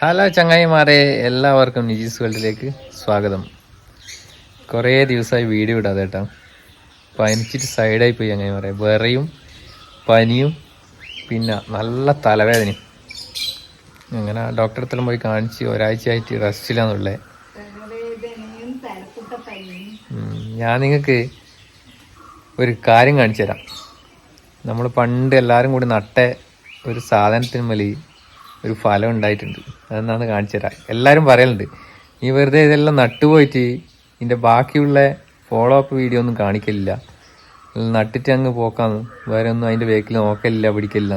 Hello ചങ്ങായിമാരെ എല്ലാവർക്കും നിജീസ് വേൾഡിലേക്ക് സ്വാഗതം. കുറേ ദിവസമായി വീഡിയോ ഇടാതെ കേട്ടോ. പനിച്ചിട്ട് സൈഡായി പോയി ചങ്ങായിമാരെ. വിറയും പനിയും പിന്നെ നല്ല തലവേദനയും. അങ്ങനെ ഡോക്ടറെ അടുത്തെല്ലാം പോയി കാണിച്ച് ഒരാഴ്ചയായിട്ട് റെസ്റ്റിലാന്നുള്ളത് ഞാൻ നിങ്ങൾക്ക് ഒരു കാര്യം കാണിച്ചു തരാം നമ്മൾ പണ്ട് എല്ലാവരും കൂടി നട്ട ഒരു സാധനത്തിന് മേലെ ഒരു ഫലം ഉണ്ടായിട്ടുണ്ട്. അതെന്നാന്ന് കാണിച്ചു തരാം. എല്ലാവരും പറയലുണ്ട്. നീ വെറുതെ ഇതെല്ലാം നട്ടുപോയിട്ട് ഇതിന്റെ ബാക്കിയുള്ള ഫോളോ അപ്പ് വീഡിയോ ഒന്നും കാണിക്കലില്ല. നട്ടിട്ട് അങ്ങ് പോക്കാന്ന് വേറെ ഒന്നും അതിന്റെ ബേക്കിൽ നോക്കലില്ല പിടിക്കലില്ല.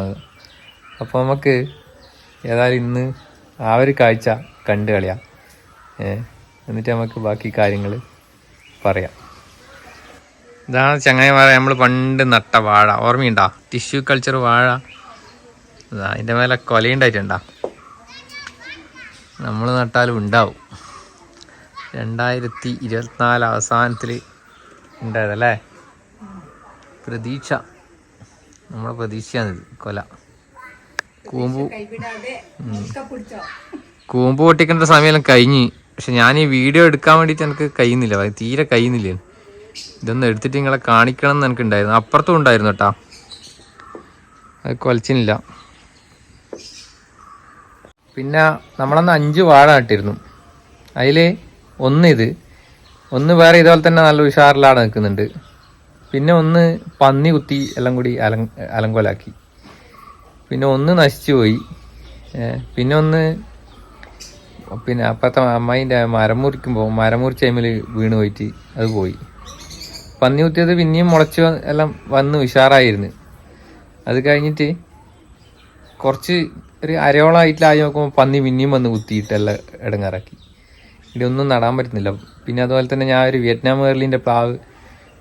അപ്പോൾ നമുക്ക് ഏതായാലും ഇന്ന് ആ ഒരു കാഴ്ച കണ്ടു കളയാം. എന്നിട്ട് നമുക്ക് ബാക്കി കാര്യങ്ങൾ പറയാം. ഇതാണ് ചങ്ങായിമാരെ നമ്മൾ പണ്ട് നട്ട വാഴ. ഓർമ്മയുണ്ടാ? ടിഷ്യൂ കൾച്ചർ വാഴ. അതിന്റെ മേലെ കൊലയുണ്ടായിട്ടുണ്ടാ നമ്മൾ നട്ടാലും ഉണ്ടാവും. രണ്ടായിരത്തി ഇരുപത്തിനാല് അവസാനത്തിൽ ഉണ്ടായതല്ലേ? പ്രതീക്ഷ. നമ്മളെ പ്രതീക്ഷയാണിത് കൊല. കൂമ്പു കൂമ്പ് പൊട്ടിക്കേണ്ട സമയമെല്ലാം കഴിഞ്ഞ്. പക്ഷെ ഞാൻ ഈ വീഡിയോ എടുക്കാൻ വേണ്ടിയിട്ട് എനിക്ക് കഴിയുന്നില്ല. തീരെ കഴിയുന്നില്ല. ഇതൊന്നും എടുത്തിട്ട് നിങ്ങളെ കാണിക്കണം എന്ന് എനിക്കുണ്ടായിരുന്നു. അപ്പുറത്തും ഉണ്ടായിരുന്നു കേട്ടാ. അത് കൊലച്ചിനില്ല. പിന്നെ നമ്മളന്ന് അഞ്ച് വാഴ നട്ടിരുന്നു. അതിൽ ഒന്ന് ഇത് ഒന്ന് വേറെ ഇതുപോലെ തന്നെ നല്ല ഉഷാറിലാണ് നിൽക്കുന്നുണ്ട്. പിന്നെ ഒന്ന് പന്നി കുത്തി എല്ലാം കൂടി അല അലങ്കോലാക്കി. പിന്നെ ഒന്ന് നശിച്ചു പോയി. പിന്നെ ഒന്ന് പിന്നെ അപ്പത്തെ അമ്മായിന്റെ മരം മുറിക്കുമ്പോൾ മരം മുറിച്ച ടൈമിൽ വീണ് പോയിട്ട് അത് പോയി. പന്നി കുത്തിയത് പിന്നെയും മുളച്ച് എല്ലാം വന്ന് ഉഷാറായിരുന്നു. അത് കഴിഞ്ഞിട്ട് കുറച്ച് ഒരു അരയോളമായിട്ടിലായി നോക്കുമ്പോൾ പന്നി പിന്നെയും വന്ന് കുത്തിയിട്ടുള്ള എല്ലാം ഇടങ്ങാറാക്കി. ഇവിടെ നടാൻ പറ്റുന്നില്ല. പിന്നെ അതുപോലെ തന്നെ ഞാൻ ഒരു വിയറ്റ്നാം വേർലിന്റെ പ്ലാവ്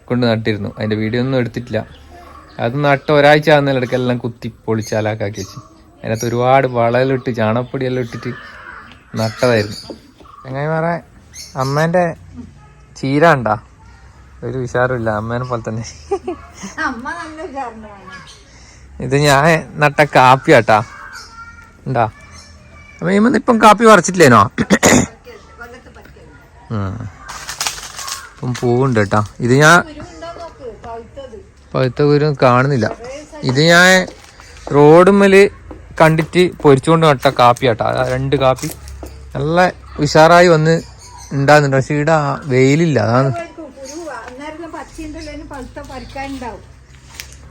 കൊണ്ട് നട്ടിരുന്നു. അതിന്റെ വീഡിയോ ഒന്നും എടുത്തിട്ടില്ല. അത് നട്ട് ഒരാഴ്ച ആകുന്നതിലിടയ്ക്ക് എല്ലാം കുത്തി പൊളിച്ചാലാക്കി വെച്ച്. അതിനകത്ത് ഒരുപാട് വളലിട്ട് ചാണപ്പൊടിയെല്ലാം ഇട്ടിട്ട് നട്ടതായിരുന്നു. എങ്ങനെ പറയാ അമ്മേന്റെ ചീര ഉണ്ടാ ഒരു വിശാരമില്ല അമ്മേനെ പോലെ തന്നെ. അമ്മ നല്ല ഉദാഹരണമാണ് ഇത് ഞാൻ നട്ട കാപ്പിയാട്ടാ. ഉണ്ടാ? ഇമ്മ ഇപ്പം കാപ്പി ഉം. ഇപ്പം പൂവുണ്ട് കേട്ടാ. ഇത് ഞാൻ പഴുത്ത കുരു കാണുന്നില്ല. ഇത് ഞാൻ റോഡുമ്മൽ കണ്ടിട്ട് പൊരിച്ചുകൊണ്ട് നട്ട കാപ്പി കേട്ടോ രണ്ട് കാപ്പി നല്ല ഉഷാറായി വന്ന് ഉണ്ടാകുന്നുണ്ട് പക്ഷെ ഇവിടെ വെയിലില്ല അതാണ്.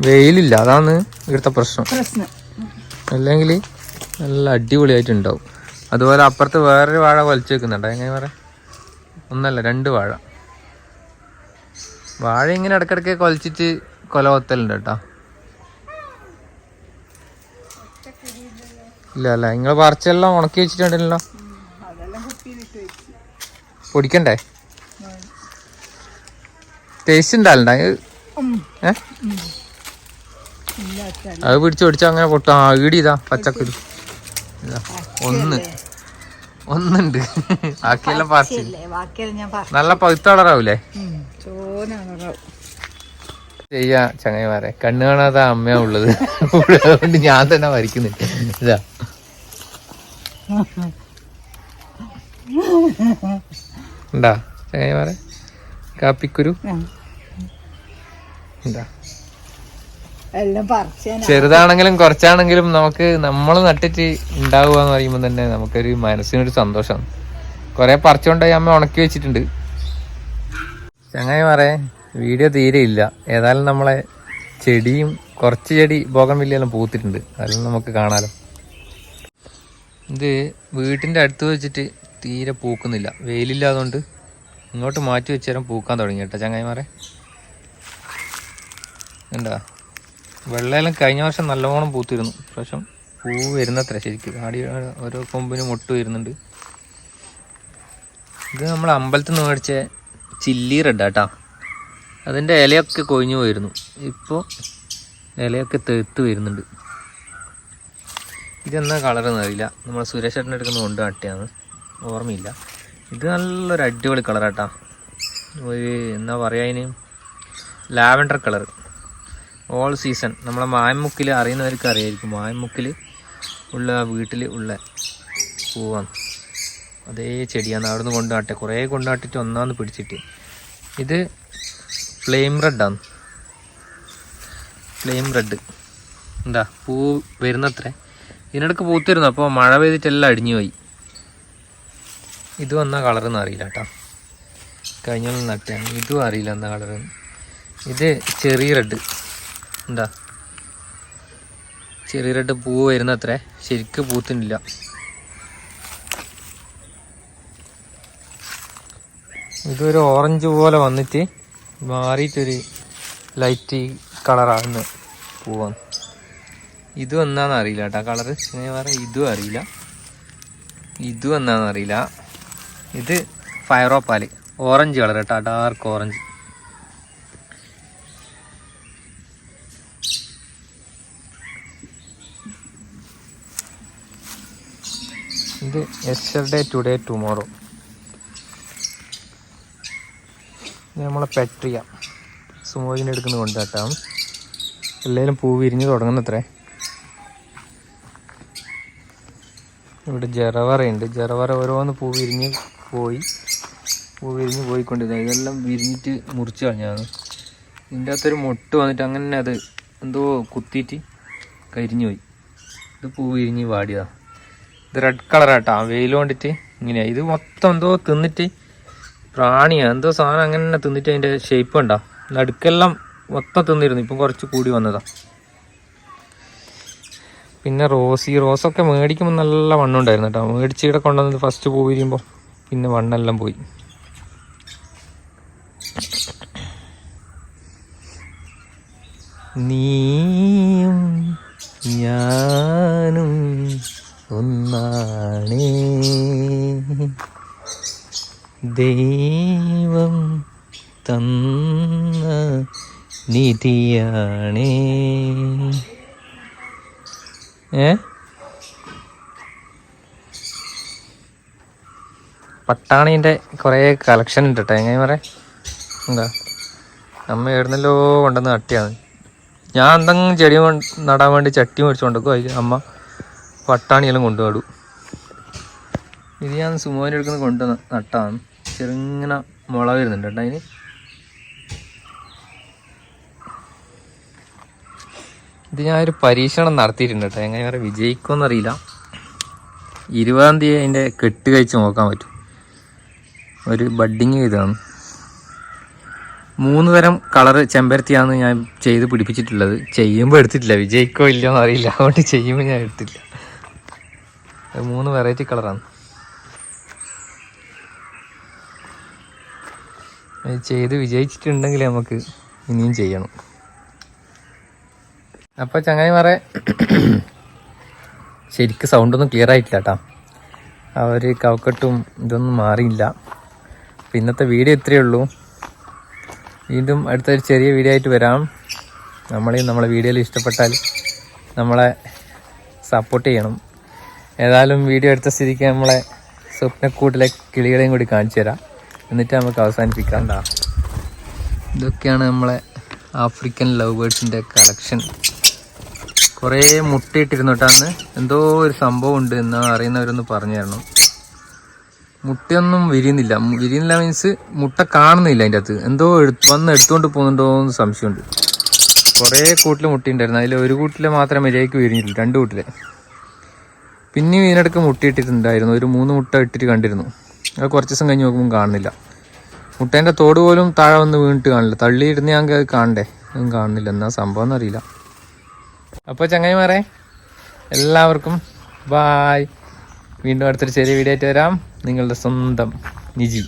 വെയിലില്ല അതാണ് ഇവിടുത്തെ പ്രശ്നം. അല്ലെങ്കിൽ നല്ല അടിപൊളിയായിട്ടുണ്ടാവും. അതുപോലെ അപ്പുറത്ത് വേറൊരു വാഴ വലിച്ചു വെക്കുന്നുണ്ട് എങ്ങനെ പറയാം? ഒന്നല്ല രണ്ട് വാഴ. വാഴ ഇങ്ങനെ ഇടക്കിടക്ക് കൊലച്ചിട്ട് കൊല കൊത്തലുണ്ട് കേട്ടോ. ഇല്ല അല്ല നിങ്ങൾ പറിച്ചെല്ലാം ഉണക്കി വെച്ചിട്ടുണ്ടല്ലോ. പൊടിക്കണ്ടേ? ടേസ്റ്റ് ഉണ്ടാവില്ല ഏ? അത് പിടിച്ചു പൊടിച്ചാ അങ്ങനെ പൊട്ടാ. ഈടിതാ പച്ചക്കറി പച്ചക്കുരു. ഒന്ന്. ഒന്നുണ്ട്. ബാക്കിയെല്ലാം പറിച്ചു നല്ല പഴുത്ത കളറാവൂലേ? ചെയ്യാ ചങ്ങന്മാരെ കണ്ണു കാണാതെ അമ്മയാ ഉള്ളത്. അതുകൊണ്ട് ഞാൻ തന്നെ വരയ്ക്കുന്നുണ്ട് ഇതാ. ഉണ്ടാ ചങ്ങന്മാരെ കാപ്പിക്കുരു? ഉണ്ടാ ചെറുതാണെങ്കിലും കുറച്ചാണെങ്കിലും നമുക്ക് നമ്മൾ നട്ടിട്ട് ഉണ്ടാവുക എന്ന് പറയുമ്പോൾ തന്നെ നമുക്കൊരു മനസ്സിനൊരു സന്തോഷമാണ് കുറെ പറിച്ചുകൊണ്ടായി അമ്മ ഉണക്കി വെച്ചിട്ടുണ്ട്. ചങ്ങായി മാറേ വീഡിയോ തീരെ ഇല്ല. ഏതായാലും നമ്മളെ ചെടിയും കുറച്ച് ചെടി ഭോഗം വില്ലെല്ലാം പൂത്തിട്ടുണ്ട്. അതെല്ലാം നമുക്ക് കാണാലോ. ഇത് വീട്ടിന്റെ അടുത്ത് വെച്ചിട്ട് തീരെ പൂക്കുന്നില്ല. വെയിലില്ലാതുകൊണ്ട് ഇങ്ങോട്ട് മാറ്റി വെച്ചേരം പൂക്കാൻ തുടങ്ങി കേട്ടോ ചങ്ങായിമാരെ. എന്താ വെള്ളയെല്ലാം കഴിഞ്ഞ വർഷം നല്ലോണം പൂത്തിരുന്നു. പ്രാവശ്യം പൂ വരുന്നത്ര ശരിക്കും. ആടി ഓരോ കൊമ്പിനും മുട്ട് വരുന്നുണ്ട്. ഇത് നമ്മൾ അമ്പലത്തിൽ നിന്ന് മേടിച്ച ചില്ലി റെഡ് ആട്ടാ. അതിന്റെ ഇലയൊക്കെ കൊഴിഞ്ഞു പോയിരുന്നു. ഇപ്പോൾ ഇലയൊക്കെ തെത്ത് വരുന്നുണ്ട്. ഇതെന്നാ കളറെന്ന് അറിയില്ല. നമ്മൾ സുരേഷ് ചേട്ടൻ എടുക്കുന്ന കൊണ്ട് നട്ടിയാണ് ഓർമ്മയില്ല. ഇത് നല്ലൊരു അടിപൊളി കളറാട്ടാ ഒരു എന്താ പറയുക അതിന്? ലാവൻഡർ കളർ ഓൾ സീസൺ നമ്മളെ മായമുക്കിൽ അറിയുന്നവർക്ക് അറിയായിരിക്കും. മായമുക്കിൽ ഉള്ള വീട്ടിൽ ഉള്ള പൂവാണ്. അതേ ചെടിയാണ്. അവിടെ നിന്ന് കൊണ്ട് നട്ടെ കുറേ കൊണ്ടാട്ടിട്ട് ഒന്നാന്ന് പിടിച്ചിട്ട്. ഇത് ഫ്ലെയിം റെഡാണ് ഫ്ലെയിം റെഡ് എന്താ? പൂ വരുന്നത്രേ? ഇതിനിടക്ക് പൂത്തിരുന്നു. അപ്പോൾ മഴ പെയ്തിട്ടെല്ലാം അടിഞ്ഞു പോയി. ഇത് വന്ന കളറൊന്നും അറിയില്ല കേട്ടോ. കഴിഞ്ഞ നട്ടാണ് ഇതും അറിയില്ല എന്ന കളർ ഇത് ചെറിയ റെഡ് എന്താ? ചെറിയൊരു പൂവ് വരുന്ന അത്രേ ശരിക്ക് പൂത്തിനില്ല ഇതൊരു ഓറഞ്ച് പോലെ വന്നിട്ട് മാറിയിട്ടൊരു ലൈറ്റ് കളറാണ് പൂവാണ്. ഇത് എന്നാന്ന് അറിയില്ല കേട്ടോ. കളറ് ഞാൻ പറയാം ഇതും അറിയില്ല. ഇതും എന്നാന്ന് അറിയില്ല. ഇത് ഫയറോപ്പാൽ ഓറഞ്ച് കളർ കേട്ടോ. ഡാർക്ക് ഓറഞ്ച് ഇത് യെസ്റ്റർഡേ ടുഡേ ടുമോറോ നമ്മളെ പെട്രിയ സുമോജിന്റെ എടുക്കുന്ന കൊണ്ടാട്ടാം എല്ലാവരും പൂ വിരിഞ്ഞ് തുടങ്ങുന്നത്രേ. ഇവിടെ ജറവറയുണ്ട് ജറവറ ഓരോന്ന് പൂ വിരിഞ്ഞ് പോയി. പൂ വിരിഞ്ഞ് പോയിക്കൊണ്ടിരുന്നത് ഇതെല്ലാം വിരിഞ്ഞിട്ട് മുറിച്ച് കളഞ്ഞാണ് ഇതിന്റെ അകത്തൊരു മുട്ട് വന്നിട്ട് അങ്ങനെ അത് എന്തോ കുത്തിയിട്ട് കരിഞ്ഞു പോയി. ഇത് പൂ വിരിഞ്ഞ് വാടിയതാ. ഇത് റെഡ് കളറാട്ടാ വെയിൽ കൊണ്ടിട്ട് ഇങ്ങനെയാ. ഇത് മൊത്തം എന്തോ തിന്നിട്ട് പ്രാണിയാ. എന്തോ സാധനം അങ്ങനെ തന്നെ തിന്നിട്ട് അതിന്റെ ഷേപ്പ് ഉണ്ടോ നടുക്കെല്ലാം മൊത്തം തിന്നിരുന്നു. ഇപ്പം കുറച്ച് കൂടി വന്നതാ. പിന്നെ റോസ്. ഈ റോസൊക്കെ മേടിക്കുമ്പോൾ നല്ല വണ്ണുണ്ടായിരുന്നു കേട്ടോ. മേടിച്ച് ഇവിടെ കൊണ്ടുവന്നത് ഫസ്റ്റ് പൂ വിരിയുമ്പോൾ പിന്നെ വണ്ണെല്ലാം പോയി. നീയും ഞാനും ഒന്നാണേ. ദൈവം തന്ന നിധിയാണേ. ഏ? പട്ടാണീന്റെ കുറേ കളക്ഷൻ ഉണ്ട് കേട്ടോ എങ്ങനെ പറയാം എന്താ? അമ്മ എവിടുന്നല്ലോ കൊണ്ടുവന്ന് നട്ടിയാണ് ഞാൻ എന്തെങ്കിലും ചെടി നടാൻ വേണ്ടി ചട്ടി മേടിച്ചു കൊണ്ടുവെക്കും അമ്മ. പട്ടാണിയെല്ലാം കൊണ്ടുപോടും. ഇത് ഞാൻ സുമോന്റെ അടുക്കുന്ന കൊണ്ട് നട്ടാണ്. ചെറുങ്ങനെ മുള വരുന്നുണ്ട് കേട്ടോ അതിന്. ഇത് ഞാൻ ഒരു പരീക്ഷണം നടത്തിയിട്ടുണ്ട് കേട്ടോ. എങ്ങനെ വേറെ വിജയിക്കുമെന്ന് അറിയില്ല. ഇരുപതാം തീയതി അതിന്റെ കെട്ട് കഴിച്ച് നോക്കാൻ പറ്റും. ഒരു ബഡ്ഡിങ് ചെയ്തതാണ് മൂന്ന് തരം കളറ് ചെമ്പരത്തിയാണ് ഞാൻ ചെയ്ത് പിടിപ്പിച്ചിട്ടുള്ളത്. ചെയ്യുമ്പോൾ എടുത്തിട്ടില്ല. വിജയിക്കോ ഇല്ലയോ എന്ന് അറിയില്ല. അതുകൊണ്ട് ചെയ്യുമ്പോൾ ഞാൻ എടുത്തില്ല അത് മൂന്ന് വെറൈറ്റി കളറാണ് ചെയ്ത് വിജയിച്ചിട്ടുണ്ടെങ്കിൽ നമുക്ക് ഇനിയും ചെയ്യണം. അപ്പോൾ ചങ്ങായിമാരെ ശരിക്ക് സൗണ്ടൊന്നും ക്ലിയർ ആയിട്ടില്ല കേട്ടോ. ആ ഒരു കവക്കെട്ടും ഇതൊന്നും മാറിയില്ല. ഇന്നത്തെ വീഡിയോ ഇത്രയേ ഉള്ളൂ. വീണ്ടും അടുത്തൊരു ചെറിയ വീഡിയോ ആയിട്ട് വരാം. നമ്മളെയും നമ്മളെ വീഡിയോയിൽ ഇഷ്ടപ്പെട്ടാൽ നമ്മളെ സപ്പോർട്ട് ചെയ്യണം. ഏതായാലും വീഡിയോ എടുത്ത സ്ഥിതിക്ക് നമ്മളെ സ്വപ്നക്കൂട്ടിലെ കിളികളെയും കൂടി കാണിച്ചു തരാം. എന്നിട്ട് നമുക്ക് അവസാനിപ്പിക്കാം. ഇതൊക്കെയാണ് നമ്മളെ ആഫ്രിക്കൻ ലവ് ബേഡ്സിന്റെ കളക്ഷൻ. കുറേ മുട്ടയിട്ടിരുന്നിട്ടാണ് എന്തോ ഒരു സംഭവം ഉണ്ട് എന്നാ അറിയുന്നവരൊന്ന് പറഞ്ഞു തരണം. മുട്ടയൊന്നും വിരിയുന്നില്ല. വിരിയുന്നില്ല മീൻസ് മുട്ട കാണുന്നില്ല അതിന്റെ അകത്ത്. എന്തോ എടുത്ത് വന്ന് എടുത്തുകൊണ്ട് പോകുന്നുണ്ടോ എന്ന് സംശയമുണ്ട്. കുറേ കൂട്ടിൽ മുട്ടയുണ്ടായിരുന്നു. അതിൽ ഒരു കൂട്ടിൽ മാത്രമേ മര്യാദയ്ക്ക് വിരിഞ്ഞിട്ടില്ല രണ്ട് കൂട്ടിലെ. പിന്നെയും ഇതിനിടയ്ക്ക് മുട്ടയിട്ടിട്ടുണ്ടായിരുന്നു. ഒരു മൂന്ന് മുട്ട ഇട്ടിട്ട് കണ്ടിരുന്നു. അത് കുറച്ച് ദിവസം കഴിഞ്ഞ് നോക്കുമ്പോൾ കാണുന്നില്ല. മുട്ടേന്റെ തോട് പോലും താഴെ വന്ന് വീണിട്ട് കാണില്ല. തള്ളിയിരുന്ന് ഞാൻ കാണണ്ടേ? ഒന്നും കാണുന്നില്ല. എന്നാ സംഭവം എന്നറിയില്ല. അപ്പോൾ ചങ്ങായിമാരെ എല്ലാവർക്കും ബായ് വീണ്ടും അടുത്തൊരു ചെറിയ വീഡിയോ ആയിട്ട് വരാം. നിങ്ങളുടെ സ്വന്തം നിജി.